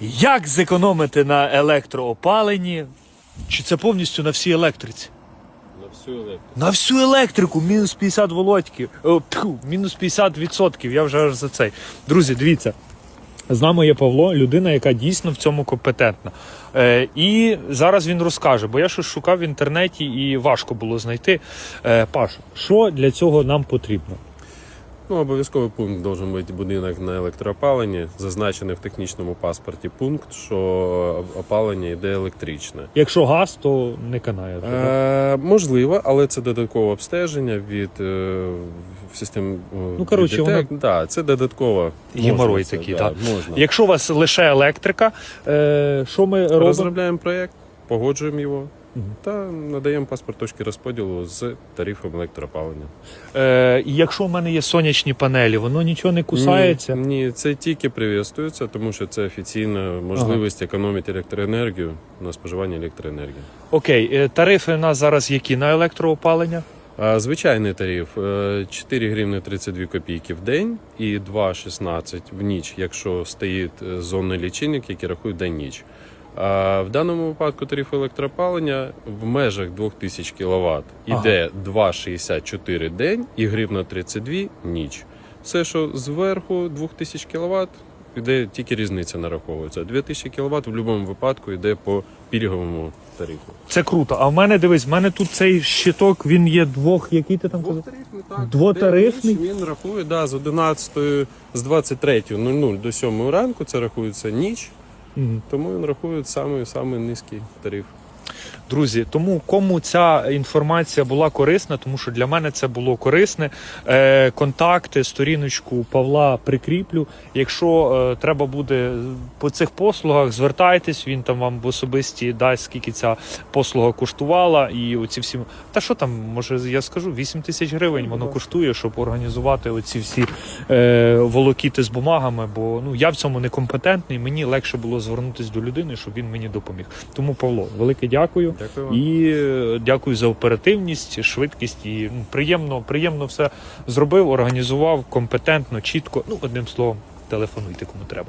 Як зекономити на електроопаленні? Чи це повністю на всій електриці? На всю електрику. На всю електрику мінус 50 володьків. О, тьфу, мінус 50 відсотків. Я вже аж за цей. Друзі, дивіться. З нами є Павло, людина, яка дійсно в цьому компетентна. Е, і зараз він розкаже, бо я щось шукав в інтернеті і важко було знайти. Е, Паш, що для цього нам потрібно? Ну, обов'язковий пункт должен бути будинок на електроопаленні. Зазначений в технічному паспорті пункт, що опалення йде електричне. Якщо газ, то не канає. Е, можливо, але це додаткове обстеження від е, систем. Ну, коротше, воно- да, це додатково. Це, такий, да, так. можна. Якщо у вас лише електрика, е, що ми робимо? Розробляємо проєкт, погоджуємо його. Та надаємо паспорт точки розподілу з тарифом електроопалення. Е, якщо в мене є сонячні панелі, воно нічого не кусається. Ні, ні, це тільки привістується, тому що це офіційна можливість економити електроенергію на споживання електроенергії. Окей, е, тарифи у нас зараз які на електроопалення? А звичайний тариф е, 4 гривни 32 копійки в день і 2,16 в ніч, якщо стоїть е, зонний лічильник, який рахує день-ніч. А в даному випадку тариф електроопалення в межах 2000 кВт іде 2,64 день і гривна 32 ніч. Все, що зверху 2000 кВт, іде тільки різниця нараховується. 2000 кВт в будь-якому випадку йде по пільговому тарифу. Це круто. А в мене дивись, в мене тут цей щиток, він є двох, який ти там казав? Двотарифний, так. Двотарифний? Ніч Він рахує да, з 11 з 23.00 до 7 ранку. Це рахується ніч, Тому він рахує самий, самий низький тариф. Друзі, тому кому ця інформація була корисна, тому що для мене це було корисне. Е, контакти, сторіночку Павла прикріплю. Якщо е, треба буде по цих послугах, звертайтесь, він там вам в особисті дасть, скільки ця послуга коштувала. І оці всі. Та що там, може, я скажу, 8 тисяч гривень воно коштує, щоб організувати оці всі е, волокіти з бумагами. Бо ну я в цьому некомпетентний. Мені легше було звернутися до людини, щоб він мені допоміг. Тому Павло, велике дякую. Дякую. І е, дякую за оперативність, швидкість і ну, приємно, приємно все зробив, організував компетентно, чітко. Ну, одним словом, телефонуйте кому треба.